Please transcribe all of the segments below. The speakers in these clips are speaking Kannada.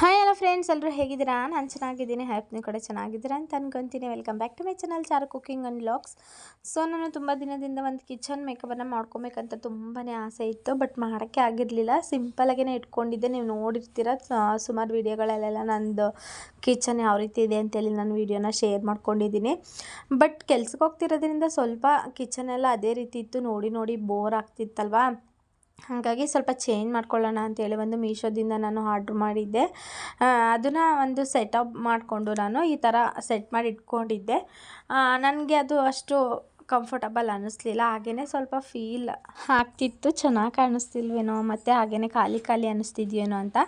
ಹಾಯ್ ಎಲ್ಲ ಫ್ರೆಂಡ್ಸ್ ಎಲ್ಲರೂ ಹೇಗಿದ್ದೀರಾ? ನಾನು ಚೆನ್ನಾಗಿದ್ದೀನಿ ಹ್ಯಾಪ್ ನೀವು ಕಡೆ ಚೆನ್ನಾಗಿದ್ದೀರಾ ಅಂತ ಅನ್ಕೊತೀನಿ. Welcome back to my channel char cooking and vlogs so ನಾನು ತುಂಬ ದಿನದಿಂದ ಒಂದು ಕಿಚನ್ ಮೇಕಪನ್ನು ಮಾಡ್ಕೊಬೇಕಂತ ತುಂಬಾ ಆಸೆ ಇತ್ತು ಬಟ್ ಮಾಡೋಕ್ಕೆ ಆಗಿರಲಿಲ್ಲ. ಸಿಂಪಲಾಗೇ ಇಟ್ಕೊಂಡಿದ್ದೆ. ನೀವು ನೋಡಿರ್ತೀರ ಸುಮಾರು ವೀಡಿಯೋಗಳಲ್ಲೆಲ್ಲ ನಂದು ಕಿಚನ್ ಯಾವ ರೀತಿ ಇದೆ ಅಂತೇಳಿ ನಾನು ವೀಡಿಯೋನ ಶೇರ್ ಮಾಡ್ಕೊಂಡಿದ್ದೀನಿ. ಬಟ್ ಕೆಲ್ಸಕ್ಕೆ ಹೋಗ್ತಿರೋದ್ರಿಂದ ಸ್ವಲ್ಪ ಕಿಚನ್ ಎಲ್ಲ ಅದೇ ರೀತಿ ಇತ್ತು. ನೋಡಿ ನೋಡಿ ಬೋರ್ ಆಗ್ತಿತ್ತಲ್ವಾ? ಹಾಗಾಗಿ ಸ್ವಲ್ಪ ಚೇಂಜ್ ಮಾಡ್ಕೊಳ್ಳೋಣ ಅಂತೇಳಿ ಒಂದು ಮೀಶೋದಿಂದ ನಾನು ಆರ್ಡ್ರ್ ಮಾಡಿದ್ದೆ. ಅದನ್ನು ಒಂದು ಸೆಟಪ್ ಮಾಡಿಕೊಂಡು ನಾನು ಈ ಥರ ಸೆಟ್ ಮಾಡಿ ಇಟ್ಕೊಂಡಿದ್ದೆ. ನನಗೆ ಅದು ಅಷ್ಟು ಕಂಫರ್ಟಬಲ್ ಅನ್ನಿಸ್ಲಿಲ್ಲ. ಹಾಗೆಯೇ ಸ್ವಲ್ಪ ಫೀಲ್ ಆಗ್ತಿತ್ತು. ಚೆನ್ನಾಗಿ ಕಾಣಿಸ್ತಿಲ್ವೇನೋ, ಮತ್ತು ಹಾಗೆಯೇ ಖಾಲಿ ಖಾಲಿ ಅನ್ನಿಸ್ತಿದ್ಯೇನೋ ಅಂತ.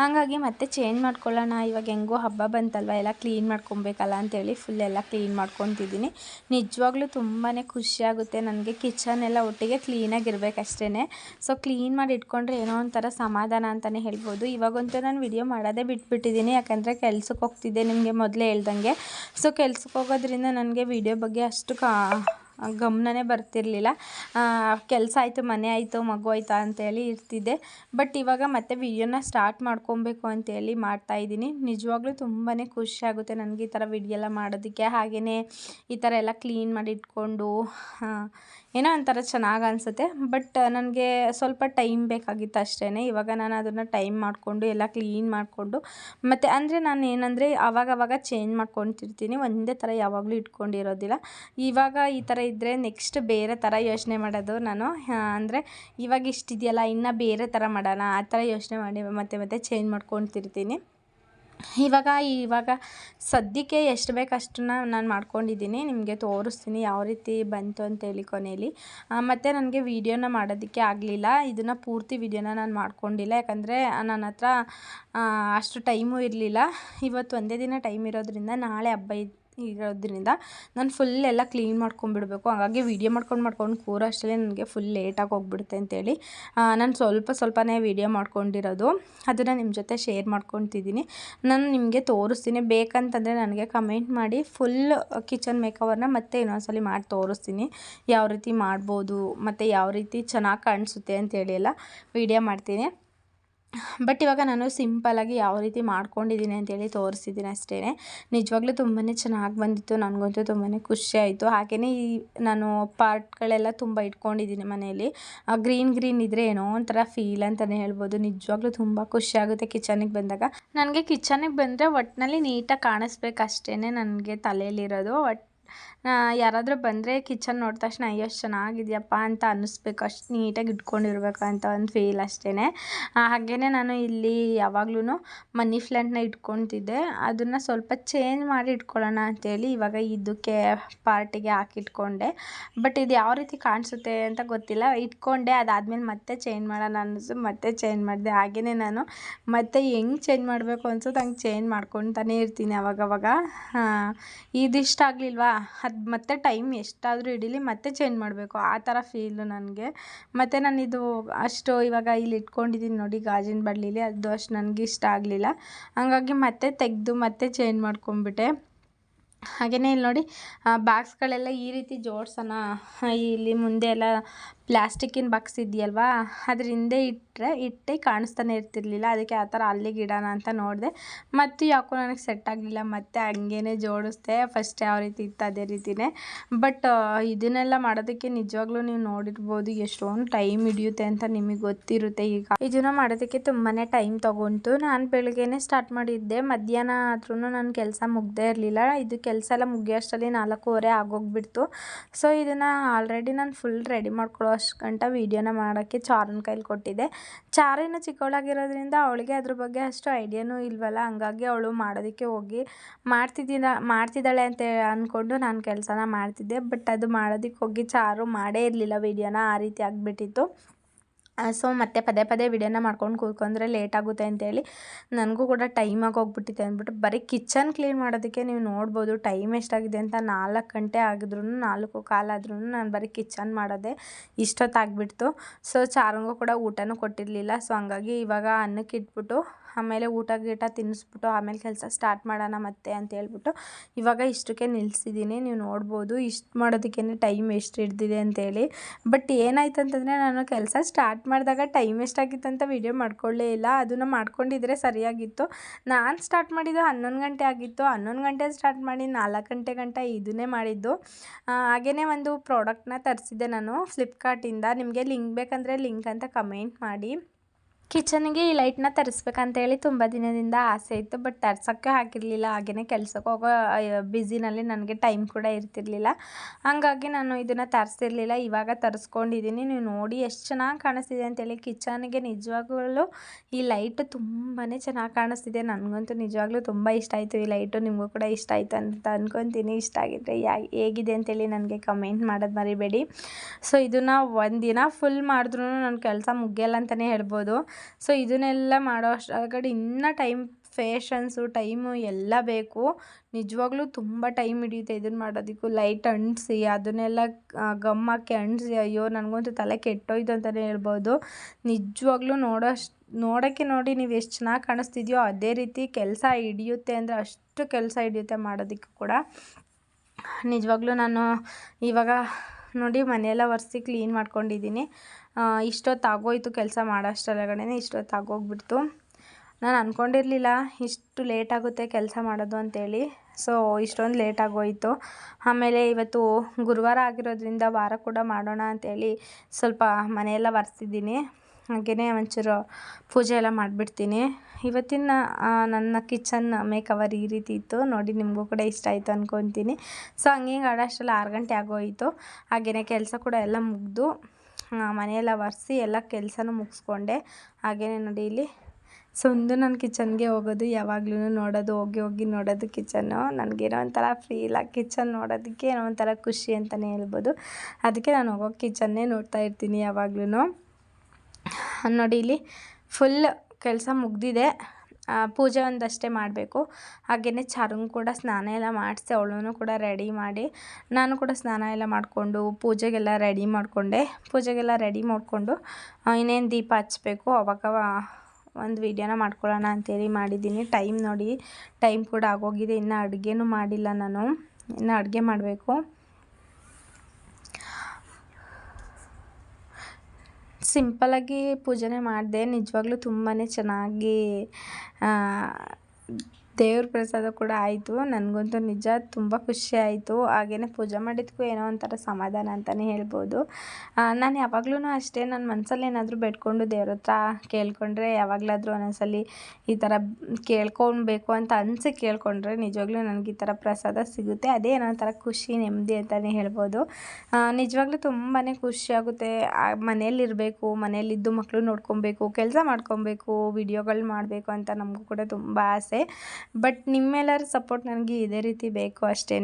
ಹಾಗಾಗಿ ಮತ್ತೆ ಚೇಂಜ್ ಮಾಡ್ಕೊಳ್ಳೋಣ. ಇವಾಗ ಹೆಂಗೋ ಹಬ್ಬ ಬಂತಲ್ವ? ಎಲ್ಲ ಕ್ಲೀನ್ ಮಾಡ್ಕೊಬೇಕಲ್ಲ ಅಂತೇಳಿ ಫುಲ್ ಎಲ್ಲ ಕ್ಲೀನ್ ಮಾಡ್ಕೊತಿದ್ದೀನಿ. ನಿಜವಾಗ್ಲೂ ತುಂಬಾ ಖುಷಿಯಾಗುತ್ತೆ ನನಗೆ ಕಿಚನ್ ಎಲ್ಲ ಒಟ್ಟಿಗೆ ಕ್ಲೀನಾಗಿರ್ಬೇಕಷ್ಟೇ ಸೊ ಕ್ಲೀನ್ ಮಾಡಿ ಇಟ್ಕೊಂಡ್ರೆ ಏನೋ ಒಂಥರ ಸಮಾಧಾನ ಅಂತಲೇ ಹೇಳ್ಬೋದು. ಇವಾಗಂತೂ ನಾನು ವಿಡಿಯೋ ಮಾಡೋದೇ ಬಿಟ್ಬಿಟ್ಟಿದ್ದೀನಿ. ಯಾಕಂದರೆ ಕೆಲ್ಸಕ್ಕೆ ಹೋಗ್ತಿದ್ದೆ ನಿಮಗೆ ಮೊದಲೇ ಹೇಳ್ದಂಗೆ. ಸೊ ಕೆಲ್ಸಕ್ಕೆ ಹೋಗೋದ್ರಿಂದ ನನಗೆ ವಿಡಿಯೋ ಬಗ್ಗೆ ಅಷ್ಟು ಕಾ ಗಮನನೇ ಬರ್ತಿರಲಿಲ್ಲ. ಕೆಲಸ ಆಯಿತು, ಮನೆ ಆಯಿತು, ಮಗು ಆಯಿತಾ ಅಂತೇಳಿ ಇರ್ತಿದ್ದೆ. ಬಟ್ ಇವಾಗ ಮತ್ತೆ ವಿಡಿಯೋನ ಸ್ಟಾರ್ಟ್ ಮಾಡ್ಕೊಬೇಕು ಅಂತೇಳಿ ಮಾಡ್ತಾಯಿದ್ದೀನಿ ನಿಜವಾಗ್ಲೂ ತುಂಬಾ ಖುಷಿ ಆಗುತ್ತೆ ನನಗೆ ಈ ಥರ ವಿಡಿಯೋ ಎಲ್ಲ ಮಾಡೋದಕ್ಕೆ. ಹಾಗೆಯೇ ಈ ಥರ ಎಲ್ಲ ಕ್ಲೀನ್ ಮಾಡಿ ಇಟ್ಕೊಂಡು ಏನೋ ಒಂಥರ ಚೆನ್ನಾಗಿ ಅನಿಸುತ್ತೆ. ಬಟ್ ನನಗೆ ಸ್ವಲ್ಪ ಟೈಮ್ ಬೇಕಾಗಿತ್ತು ಅಷ್ಟೇ ಇವಾಗ ನಾನು ಅದನ್ನು ಟೈಮ್ ಮಾಡಿಕೊಂಡು ಎಲ್ಲ ಕ್ಲೀನ್ ಮಾಡಿಕೊಂಡು, ಮತ್ತು ಅಂದರೆ ನಾನು ಏನಂದರೆ ಆವಾಗವಾಗ ಚೇಂಜ್ ಮಾಡ್ಕೊತಿರ್ತೀನಿ. ಒಂದೇ ಥರ ಯಾವಾಗಲೂ ಇಟ್ಕೊಂಡಿರೋದಿಲ್ಲ. ಇವಾಗ ಈ ಥರ ಇದ್ದರೆ ನೆಕ್ಸ್ಟ್ ಬೇರೆ ಥರ ಯೋಚನೆ ಮಾಡೋದು ನಾನು. ಅಂದರೆ ಇವಾಗ ಇಷ್ಟಿದೆಯಲ್ಲ, ಇನ್ನು ಬೇರೆ ಥರ ಮಾಡೋಣ, ಆ ಥರ ಯೋಚನೆ ಮಾಡಿ ಮತ್ತೆ ಮತ್ತೆ ಚೇಂಜ್ ಮಾಡ್ಕೊತಿರ್ತೀನಿ. ಇವಾಗ ಇವಾಗ ಸದ್ಯಕ್ಕೆ ಎಷ್ಟು ಬೇಕು ಅಷ್ಟನ್ನ ನಾನು ಮಾಡ್ಕೊಂಡಿದ್ದೀನಿ. ನಿಮಗೆ ತೋರಿಸ್ತೀನಿ ಯಾವ ರೀತಿ ಬಂತು ಅಂತೇಳಿ ಕೊನೆಯಲ್ಲಿ ಮತ್ತು ನನಗೆ ವೀಡಿಯೋನ ಮಾಡೋದಕ್ಕೆ ಆಗಲಿಲ್ಲ. ಇದನ್ನು ಪೂರ್ತಿ ವೀಡಿಯೋನ ನಾನು ಮಾಡ್ಕೊಂಡಿಲ್ಲ. ಯಾಕಂದರೆ ನನ್ನ ಹತ್ರ ಅಷ್ಟು ಟೈಮು ಇರಲಿಲ್ಲ. ಇವತ್ತು ಒಂದೇ ದಿನ ಟೈಮ್ ಇರೋದ್ರಿಂದ ನಾಳೆ ಹಬ್ಬ ಇರೋದ್ರಿಂದ ನಾನು ಫುಲ್ ಎಲ್ಲ ಕ್ಲೀನ್ ಮಾಡ್ಕೊಂಡ್ಬಿಡ್ಬೇಕು ಹಾಗಾಗಿ ವೀಡಿಯೋ ಮಾಡ್ಕೊಂಡು ಮಾಡ್ಕೊಂಡು ಕೂರೋ ನನಗೆ ಫುಲ್ ಲೇಟಾಗಿ ಹೋಗ್ಬಿಡುತ್ತೆ ಅಂತೇಳಿ. ನಾನು ಸ್ವಲ್ಪ ಸ್ವಲ್ಪನೇ ವೀಡಿಯೋ ಮಾಡ್ಕೊಂಡಿರೋದು. ಅದನ್ನು ನಿಮ್ಮ ಜೊತೆ ಶೇರ್ ಮಾಡ್ಕೊತಿದ್ದೀನಿ. ನಾನು ನಿಮಗೆ ತೋರಿಸ್ತೀನಿ. ಬೇಕಂತಂದರೆ ನನಗೆ ಕಮೆಂಟ್ ಮಾಡಿ ಫುಲ್ ಕಿಚನ್ ಮೇಕವರ್ನ ಮತ್ತೆ ಇನ್ನೊಂದ್ಸಲಿ ಮಾಡಿ ತೋರಿಸ್ತೀನಿ. ಯಾವ ರೀತಿ ಮಾಡ್ಬೋದು, ಮತ್ತು ಯಾವ ರೀತಿ ಚೆನ್ನಾಗಿ ಕಾಣಿಸುತ್ತೆ ಅಂತೇಳಿ ಎಲ್ಲ ವೀಡಿಯೋ ಮಾಡ್ತೀನಿ. ಬಟ್ ಇವಾಗ ನಾನು ಸಿಂಪಲಾಗಿ ಯಾವ ರೀತಿ ಮಾಡ್ಕೊಂಡಿದ್ದೀನಿ ಅಂತೇಳಿ ತೋರಿಸಿದ್ದೀನಿ ಅಷ್ಟೇ ನಿಜವಾಗ್ಲೂ ತುಂಬಾ ಚೆನ್ನಾಗಿ ಬಂದಿತ್ತು. ನನಗಂತೂ ತುಂಬಾ ಖುಷಿ ಆಯಿತು. ಹಾಗೆಯೇ ಈ ನಾನು ಪಾರ್ಟ್ಗಳೆಲ್ಲ ತುಂಬ ಇಟ್ಕೊಂಡಿದ್ದೀನಿ ಮನೆಯಲ್ಲಿ. ಗ್ರೀನ್ ಗ್ರೀನ್ ಇದ್ದರೆ ಏನೋ ಒಂಥರ ಫೀಲ್ ಅಂತಲೇ ಹೇಳ್ಬೋದು. ನಿಜವಾಗ್ಲೂ ತುಂಬ ಖುಷಿ ಆಗುತ್ತೆ ಕಿಚನಿಗೆ ಬಂದಾಗ. ನನಗೆ ಕಿಚನಿಗೆ ಬಂದರೆ ಒಟ್ಟಿನಲ್ಲಿ ನೀಟಾಗಿ ಕಾಣಿಸ್ಬೇಕು ಅಷ್ಟೇ ನನಗೆ ತಲೆಯಲ್ಲಿರೋದು. ಒಟ್ಟು ಯಾರಾದರೂ ಬಂದರೆ ಕಿಚನ್ ನೋಡಿದ ತಕ್ಷಣ, ಅಯ್ಯೋ, ಅಷ್ಟು ಚೆನ್ನಾಗಿದೆಯಪ್ಪ ಅಂತ ಅನ್ನಿಸ್ಬೇಕು. ಅಷ್ಟು ನೀಟಾಗಿ ಇಟ್ಕೊಂಡಿರ್ಬೇಕು ಅಂತ ಒಂದು ಫೀಲ್ ಅಷ್ಟೇ ಹಾಗೆಯೇ ನಾನು ಇಲ್ಲಿ ಯಾವಾಗ್ಲೂ ಮನಿ ಪ್ಲ್ಯಾಂಟ್ನ ಇಟ್ಕೊತಿದ್ದೆ. ಅದನ್ನು ಸ್ವಲ್ಪ ಚೇಂಜ್ ಮಾಡಿ ಇಟ್ಕೊಳ್ಳೋಣ ಅಂತೇಳಿ ಇವಾಗ ಇದಕ್ಕೆ ಪಾರ್ಟಿಗೆ ಹಾಕಿಟ್ಕೊಂಡೆ. ಬಟ್ ಇದು ಯಾವ ರೀತಿ ಕಾಣಿಸುತ್ತೆ ಅಂತ ಗೊತ್ತಿಲ್ಲ. ಇಟ್ಕೊಂಡೆ, ಅದಾದಮೇಲೆ ಮತ್ತೆ ಚೇಂಜ್ ಮಾಡೋಣ ಅನ್ನಿಸು ಮತ್ತೆ ಚೇಂಜ್ ಮಾಡಿದೆ. ಹಾಗೆಯೇ ನಾನು ಮತ್ತೆ ಹೆಂಗೆ ಚೇಂಜ್ ಮಾಡಬೇಕು ಅನ್ಸುತ್ತೆ ಹಂಗೆ ಚೇಂಜ್ ಮಾಡ್ಕೊತಾನೆ ಇರ್ತೀನಿ ಅವಾಗವಾಗ. ಇದಿಷ್ಟ ಆಗಲಿಲ್ವಾ? ಅದು ಮತ್ತೆ ಟೈಮ್ ಎಷ್ಟಾದರೂ ಹಿಡೀಲಿ ಮತ್ತೆ ಚೇಂಜ್ ಮಾಡಬೇಕು, ಆ ಥರ ಫೀಲು ನನಗೆ. ಮತ್ತು ನಾನಿದು ಅಷ್ಟು ಇವಾಗ ಇಲ್ಲಿ ಇಟ್ಕೊಂಡಿದ್ದೀನಿ ನೋಡಿ ಗಾಜಿನ ಬಡ್ಲಿಲಿ ಅದು ಅಷ್ಟು ನನಗೆ ಇಷ್ಟ ಆಗಲಿಲ್ಲ. ಹಂಗಾಗಿ ಮತ್ತೆ ತೆಗೆದು ಮತ್ತೆ ಚೇಂಜ್ ಮಾಡ್ಕೊಂಬಿಟ್ಟೆ ಹಾಗೆಯೇ ಇಲ್ಲಿ ನೋಡಿ ಬಾಕ್ಸ್ಗಳೆಲ್ಲ ಈ ರೀತಿ ಜೋಡ್ಸೋಣ ಇಲ್ಲಿ ಮುಂದೆ ಎಲ್ಲ ಪ್ಲಾಸ್ಟಿಕ್ಕಿನ ಬಾಕ್ಸ್ ಇದೆಯಲ್ವಾ? ಅದ್ರ ಹಿಂದೆ ಇಟ್ಟರೆ ಇಟ್ಟೆ ಕಾಣಿಸ್ತಾನೆ ಇರ್ತಿರ್ಲಿಲ್ಲ. ಅದಕ್ಕೆ ಆ ಥರ ಅಲ್ಲಿಗೆ ಇಡೋಣ ಅಂತ ನೋಡಿದೆ. ಮತ್ತು ಯಾಕೋ ನನಗೆ ಸೆಟ್ ಆಗಲಿಲ್ಲ. ಮತ್ತು ಹಂಗೇನೆ ಜೋಡಿಸ್ದೆ. ಫಸ್ಟ್ ಯಾವ ರೀತಿ ಇತ್ತು ಅದೇ ರೀತಿಯೇ ಬಟ್ ಇದನ್ನೆಲ್ಲ ಮಾಡೋದಕ್ಕೆ ನಿಜವಾಗ್ಲೂ ನೀವು ನೋಡಿರ್ಬೋದು ಎಷ್ಟೊಂದು ಟೈಮ್ ಹಿಡಿಯುತ್ತೆ ಅಂತ ನಿಮಗೆ ಗೊತ್ತಿರುತ್ತೆ ಈಗ. ಇದನ್ನು ಮಾಡೋದಕ್ಕೆ ತುಂಬಾ ಟೈಮ್ ತೊಗೊಂತು. ನಾನು ಬೆಳಗ್ಗೆನೇ ಸ್ಟಾರ್ಟ್ ಮಾಡಿದ್ದೆ. ಮಧ್ಯಾಹ್ನ ಆದ್ರೂ ನನ್ನ ಕೆಲಸ ಮುಗ್ದೇ ಇರಲಿಲ್ಲ. ಇದು ಕೆಲಸ ಎಲ್ಲ ಮುಗಿಯೋಷ್ಟರಲ್ಲಿ ನಾಲ್ಕೂವರೆ ಆಗೋಗ್ಬಿಡ್ತು. ಸೊ ಇದನ್ನು ಆಲ್ರೆಡಿ ನಾನು ಫುಲ್ ರೆಡಿ ಮಾಡ್ಕೊಳ್ಳೋ ಅಷ್ಟು ಗಂಟ ವೀಡಿಯೋನ ಮಾಡೋಕ್ಕೆ ಚಾರನ ಕೈಲಿ ಕೊಟ್ಟಿದ್ದೆ. ಚಾರಿನ ಚಿಕ್ಕವಳಾಗಿರೋದ್ರಿಂದ ಅವಳಿಗೆ ಅದ್ರ ಬಗ್ಗೆ ಅಷ್ಟು ಐಡಿಯಾನೂ ಇಲ್ವಲ್ಲ. ಹಂಗಾಗಿ ಅವಳು ಮಾಡೋದಕ್ಕೆ ಹೋಗಿ ಮಾಡ್ತಿದ್ದೀನ, ಮಾಡ್ತಿದ್ದಾಳೆ ಅಂತ ಅಂದ್ಕೊಂಡು ನಾನು ಕೆಲಸನ ಮಾಡ್ತಿದ್ದೆ. ಬಟ್ ಅದು ಮಾಡೋದಕ್ಕೆ ಹೋಗಿ ಚಾರು ಮಾಡೇ ಇರಲಿಲ್ಲ ವೀಡಿಯೋನ. ಆ ರೀತಿ ಆಗಿಬಿಟ್ಟಿತ್ತು. ಸೊ ಮತ್ತೆ ಪದೇ ಪದೇ ವಿಡಿಯೋನ ಮಾಡ್ಕೊಂಡು ಕೂತ್ಕೊಂಡ್ರೆ ಲೇಟ್ ಆಗುತ್ತೆ ಅಂತೇಳಿ. ನನಗೂ ಕೂಡ ಟೈಮಾಗಿ ಹೋಗ್ಬಿಟ್ಟಿದೆ ಅಂದ್ಬಿಟ್ಟು ಬರೀ ಕಿಚನ್ ಕ್ಲೀನ್ ಮಾಡೋದಕ್ಕೆ ನೀವು ನೋಡ್ಬೋದು ಟೈಮ್ ಎಷ್ಟಾಗಿದೆ ಅಂತ ನಾಲ್ಕು ಗಂಟೆ ಆಗಿದ್ರು ನಾಲ್ಕು ಕಾಲಾದ್ರೂ ನಾನು ಬರೀ ಕಿಚನ್ ಮಾಡೋದೆ ಇಷ್ಟೊತ್ತಾಗ್ಬಿಡ್ತು. ಸೊ ಚಾರಂಗೂ ಕೂಡ ಊಟನೂ ಕೊಟ್ಟಿರಲಿಲ್ಲ. ಸೊ ಹಂಗಾಗಿ ಇವಾಗ ಅನ್ನಕ್ಕೆ ಇಟ್ಬಿಟ್ಟು ಆಮೇಲೆ ಊಟ ಗೀಟ ತಿನ್ನಿಸ್ಬಿಟ್ಟು ಆಮೇಲೆ ಕೆಲಸ ಸ್ಟಾರ್ಟ್ ಮಾಡೋಣ ಮತ್ತೆ ಅಂತ ಹೇಳ್ಬಿಟ್ಟು ಇವಾಗ ಇಷ್ಟಕ್ಕೆ ನಿಲ್ಲಿಸಿದ್ದೀನಿ ನೀವು ನೋಡ್ಬೋದು. ಇಷ್ಟು ಮಾಡೋದಕ್ಕೇ ಟೈಮ್ ಎಷ್ಟು ಹಿಡ್ದಿದೆ ಅಂತೇಳಿ ಬಟ್ ಏನಾಯ್ತು ಅಂತಂದರೆ ನಾನು ಕೆಲಸ ಸ್ಟಾರ್ಟ್ ಮಾಡಿದಾಗ ಟೈಮ್ ಎಷ್ಟಾಗಿತ್ತು ಅಂತ ವೀಡಿಯೋ ಮಾಡ್ಕೊಳ್ಳೇ ಇಲ್ಲ. ಅದನ್ನು ಮಾಡ್ಕೊಂಡಿದ್ರೆ ಸರಿಯಾಗಿತ್ತು. ನಾನು ಸ್ಟಾರ್ಟ್ ಮಾಡಿದ್ದು ಹನ್ನೊಂದು ಗಂಟೆ ಆಗಿತ್ತು. ಹನ್ನೊಂದು ಗಂಟೆ ಸ್ಟಾರ್ಟ್ ಮಾಡಿ ನಾಲ್ಕು ಗಂಟೆ ಗಂಟ ಇದನ್ನೇ ಮಾಡಿದ್ದು. ಹಾಗೆಯೇ ಒಂದು ಪ್ರಾಡಕ್ಟ್ನ ತರಿಸಿದ್ದೆ ನಾನು ಫ್ಲಿಪ್ಕಾರ್ಟಿಂದ ನಿಮಗೆ ಲಿಂಕ್ ಬೇಕಂದರೆ ಲಿಂಕ್ ಅಂತ ಕಮೆಂಟ್ ಮಾಡಿ. ಕಿಚನ್ಗೆ ಈ ಲೈಟ್ನ ತರಿಸ್ಬೇಕಂತೇಳಿ ತುಂಬ ದಿನದಿಂದ ಆಸೆ ಇತ್ತು, ಬಟ್ ತರ್ಸೋಕ್ಕೆ ಹಾಕಿರಲಿಲ್ಲ ಹಾಗೆಯೇ ಕೆಲಸಕ್ಕೆ ಹೋಗೋ ಬ್ಯುಸಿನಲ್ಲಿ ನನಗೆ ಟೈಮ್ ಕೂಡ ಇರ್ತಿರ್ಲಿಲ್ಲ. ಹಾಗಾಗಿ ನಾನು ಇದನ್ನು ತರಿಸಿರ್ಲಿಲ್ಲ. ಇವಾಗ ತರಿಸ್ಕೊಂಡಿದ್ದೀನಿ ನೀವು ನೋಡಿ ಎಷ್ಟು ಚೆನ್ನಾಗಿ ಕಾಣಿಸ್ತಿದೆ ಅಂತೇಳಿ ಕಿಚನ್ಗೆ ನಿಜವಾಗ್ಲೂ ಈ ಲೈಟ್ ತುಂಬಾ ಚೆನ್ನಾಗಿ ಕಾಣಿಸ್ತಿದೆ. ನನಗಂತೂ ನಿಜವಾಗ್ಲೂ ತುಂಬ ಇಷ್ಟ ಆಯಿತು ಈ ಲೈಟು. ನಿಮಗೂ ಕೂಡ ಇಷ್ಟ ಆಯಿತು ಅಂತ ಅಂದ್ಕೊತೀನಿ ಇಷ್ಟ ಆಗಿದ್ದರೆ ಯಾ, ಹೇಗಿದೆ ಅಂತೇಳಿ ನನಗೆ ಕಮೆಂಟ್ ಮಾಡೋದು ಮರಿಬೇಡಿ. ಸೊ, ಇದನ್ನು ಒಂದಿನ ಫುಲ್ ಮಾಡಿದ್ರೂ ನನ್ನ ಕೆಲಸ ಮುಗಿಯಲ್ಲ ಅಂತಲೇ ಹೇಳ್ಬೋದು. ಸೊ ಇದನ್ನೆಲ್ಲ ಮಾಡೋ ಅಷ್ಟೊಳಗಡೆ ಇನ್ನೂ ಟೈಮ್ ಫೇಷನ್ಸು ಟೈಮು ಎಲ್ಲ ಬೇಕು. ನಿಜವಾಗ್ಲೂ ತುಂಬ ಟೈಮ್ ಹಿಡಿಯುತ್ತೆ ಇದನ್ನು ಮಾಡೋದಕ್ಕೂ. ಲೈಟ್ ಅಂಟಿಸಿ, ಅದನ್ನೆಲ್ಲ ಗಮ್ ಹಾಕಿ ಅಂಟಿಸಿ, ಅಯ್ಯೋ, ನನಗಂತೂ ತಲೆ ಕೆಟ್ಟೋಯ್ತು ಅಂತಲೇ ಹೇಳ್ಬೋದು. ನಿಜವಾಗ್ಲೂ ನೋಡೋಷ್ಟು ನೋಡೋಕ್ಕೆ ನೋಡಿ ನೀವು ಎಷ್ಟು ಚೆನ್ನಾಗಿ ಕಾಣಿಸ್ತಿದೆಯೋ ಅದೇ ರೀತಿ ಕೆಲಸ ಹಿಡಿಯುತ್ತೆ ಅಂದರೆ ಅಷ್ಟು ಕೆಲಸ ಹಿಡಿಯುತ್ತೆ ಮಾಡೋದಕ್ಕೂ ಕೂಡ. ನಿಜವಾಗ್ಲೂ ನಾನು ಇವಾಗ ನೋಡಿ ಮನೆಯೆಲ್ಲ ಒರೆಸಿ ಕ್ಲೀನ್ ಮಾಡ್ಕೊಂಡಿದ್ದೀನಿ. ಇಷ್ಟೊತ್ತು ಆಗೋಯ್ತು ಕೆಲಸ ಮಾಡೋಷ್ಟರೊಳಗಡೆ ಇಷ್ಟೊತ್ತು ಆಗೋಗ್ಬಿಡ್ತು ನಾನು ಅಂದ್ಕೊಂಡಿರಲಿಲ್ಲ ಇಷ್ಟು ಲೇಟ್ ಆಗುತ್ತೆ ಕೆಲಸ ಮಾಡೋದು ಅಂತೇಳಿ. ಸೊ ಇಷ್ಟೊಂದು ಲೇಟ್ ಆಗೋಯಿತು. ಆಮೇಲೆ ಇವತ್ತು ಗುರುವಾರ ಆಗಿರೋದ್ರಿಂದ ವಾರ ಕೂಡ ಮಾಡೋಣ ಅಂತೇಳಿ ಸ್ವಲ್ಪ ಮನೆಯೆಲ್ಲ ಒರೆಸಿದ್ದೀನಿ. ಹಾಗೆಯೇ ಒಂಚೂರು ಪೂಜೆ ಎಲ್ಲ ಮಾಡಿಬಿಡ್ತೀನಿ. ಇವತ್ತಿನ ನನ್ನ ಕಿಚನ್ ಮೇಕವರ್ ಈ ರೀತಿ ಇತ್ತು. ನೋಡಿ, ನಿಮಗೂ ಕೂಡ ಇಷ್ಟ ಆಯಿತು ಅಂದ್ಕೊತೀನಿ ಸೊ ಹಂಗೆ ಹಿಂಗೆ ಆರು ಗಂಟೆ ಆಗೋಯಿತು. ಹಾಗೆಯೇ ಕೆಲಸ ಕೂಡ ಎಲ್ಲ ಮುಗಿದು ಮನೆಯೆಲ್ಲ ಒರೆಸಿ ಎಲ್ಲ ಕೆಲಸನೂ ಮುಗಿಸ್ಕೊಂಡೆ. ಹಾಗೆಯೇ ನೋಡಿ ಇಲ್ಲಿ ಸೊ ಒಂದು ನಾನು ಕಿಚನ್ಗೆ ಹೋಗೋದು ಯಾವಾಗ್ಲೂ ನೋಡೋದು, ಹೋಗಿ ಹೋಗಿ ನೋಡೋದು ಕಿಚನ್ನು. ನನಗೇನೋ ಒಂಥರ ಫೀಲ್ ಕಿಚನ್ ನೋಡೋದಕ್ಕೆ ಏನೋ ಒಂಥರ ಖುಷಿ ಅಂತಲೇ ಹೇಳ್ಬೋದು. ಅದಕ್ಕೆ ನಾನು ಹೋಗೋ ಕಿಚನ್ನೇ ನೋಡ್ತಾ ಇರ್ತೀನಿ ಯಾವಾಗ್ಲೂ ನೋಡಿ ಇಲ್ಲಿ ಫುಲ್ ಕೆಲಸ ಮುಗಿದಿದೆ. ಪೂಜೆ ಒಂದಷ್ಟೇ ಮಾಡಬೇಕು. ಹಾಗೆಯೇ ಚಾರುಂಗ್ ಕೂಡ ಸ್ನಾನ ಎಲ್ಲ ಮಾಡಿಸಿ ಅವಳೂ ಕೂಡ ರೆಡಿ ಮಾಡಿ, ನಾನು ಕೂಡ ಸ್ನಾನ ಎಲ್ಲ ಮಾಡಿಕೊಂಡು ಪೂಜೆಗೆಲ್ಲ ರೆಡಿ ಮಾಡಿಕೊಂಡೆ. ಪೂಜೆಗೆಲ್ಲ ರೆಡಿ ಮಾಡಿಕೊಂಡು ಇನ್ನೇನು ದೀಪ ಹಚ್ಚಬೇಕು ಅವಾಗ ಒಂದು ವೀಡಿಯೋನ ಮಾಡ್ಕೊಳ್ಳೋಣ ಅಂತೇಳಿ ಮಾಡಿದ್ದೀನಿ. ಟೈಮ್ ನೋಡಿ ಟೈಮ್ ಕೂಡ ಆಗೋಗಿದೆ. ಇನ್ನು ಅಡುಗೆನೂ ಮಾಡಿಲ್ಲ ನಾನು. ಇನ್ನು ಅಡುಗೆ ಮಾಡಬೇಕು. ಸಿಂಪಲಾಗಿ ಪೂಜೆನೇ ಮಾಡಿದೆ. ನಿಜವಾಗ್ಲೂ ತುಂಬಾ ಚೆನ್ನಾಗಿ ದೇವ್ರ ಪ್ರಸಾದ ಕೂಡ ಆಯಿತು. ನನಗಂತೂ ನಿಜ ತುಂಬ ಖುಷಿ ಆಯಿತು. ಹಾಗೆಯೇ ಪೂಜೆ ಮಾಡಿದ್ದಕ್ಕೂ ಏನೋ ಒಂಥರ ಸಮಾಧಾನ ಅಂತಲೇ ಹೇಳ್ಬೋದು. ನಾನು ಯಾವಾಗ್ಲೂ ಅಷ್ಟೇ ನನ್ನ ಮನಸ್ಸಲ್ಲಿ ಏನಾದರೂ ಬೇಡ್ಕೊಂಡು ದೇವ್ರ ಹತ್ರ ಕೇಳ್ಕೊಂಡ್ರೆ ಯಾವಾಗಲಾದರೂ ಒಂದೊಂದ್ಸಲಿ ಈ ಥರ ಕೇಳ್ಕೊಬೇಕು ಅಂತ ಅನಿಸಿ ಕೇಳ್ಕೊಂಡ್ರೆ ನಿಜವಾಗ್ಲೂ ನನಗೆ ಈ ಥರ ಪ್ರಸಾದ ಸಿಗುತ್ತೆ. ಅದೇ ಏನೋ ಒಂಥರ ಖುಷಿ, ನೆಮ್ಮದಿ ಅಂತಲೇ ಹೇಳ್ಬೋದು. ನಿಜವಾಗ್ಲೂ ತುಂಬಾ ಖುಷಿಯಾಗುತ್ತೆ ಮನೆಯಲ್ಲಿರಬೇಕು, ಮನೆಯಲ್ಲಿದ್ದು ಮಕ್ಕಳು ನೋಡ್ಕೊಬೇಕು, ಕೆಲಸ ಮಾಡ್ಕೊಬೇಕು, ವಿಡಿಯೋಗಳು ಮಾಡಬೇಕು ಅಂತ ನಮಗೂ ಕೂಡ ತುಂಬ ಆಸೆ. ಬಟ್ ನಿಮ್ಮೆಲ್ಲರ ಸಪೋರ್ಟ್ ನನಗೆ ಇದೇ ರೀತಿ ಬೇಕು ಅಷ್ಟೇ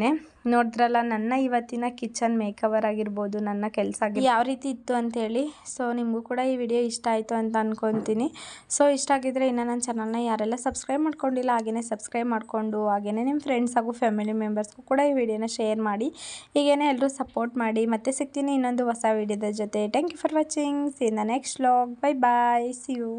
ನೋಡಿದ್ರಲ್ಲ, ನನ್ನ ಇವತ್ತಿನ ಕಿಚನ್ ಮೇಕವರ್ ಆಗಿರ್ಬೋದು, ನನ್ನ ಕೆಲಸ ಯಾವ ರೀತಿ ಇತ್ತು ಅಂಥೇಳಿ ಸೊ ನಿಮಗೂ ಕೂಡ ಈ ವಿಡಿಯೋ ಇಷ್ಟ ಆಯಿತು ಅಂತ ಅಂದ್ಕೊತೀನಿ ಸೊ ಇಷ್ಟ ಆಗಿದ್ರೆ ಇನ್ನು ನನ್ನ ಚಾನಲ್ನ ಯಾರೆಲ್ಲ ಸಬ್ಸ್ಕ್ರೈಬ್ ಮಾಡ್ಕೊಂಡಿಲ್ಲ ಹಾಗೆಯೇ ಸಬ್ಸ್ಕ್ರೈಬ್ ಮಾಡಿಕೊಂಡು ಹಾಗೆಯೇ ನಿಮ್ಮ ಫ್ರೆಂಡ್ಸ್ ಹಾಗೂ ಫ್ಯಾಮಿಲಿ ಮೆಂಬರ್ಸ್ಗೂ ಕೂಡ ಈ ವಿಡಿಯೋನ ಶೇರ್ ಮಾಡಿ. ಹೀಗೇನೆ ಎಲ್ಲರೂ ಸಪೋರ್ಟ್ ಮಾಡಿ. ಮತ್ತೆ ಸಿಗ್ತೀನಿ ಇನ್ನೊಂದು ಹೊಸ ವಿಡಿಯೋದ ಜೊತೆ. Thank you for watching see the next vlog bye bye see you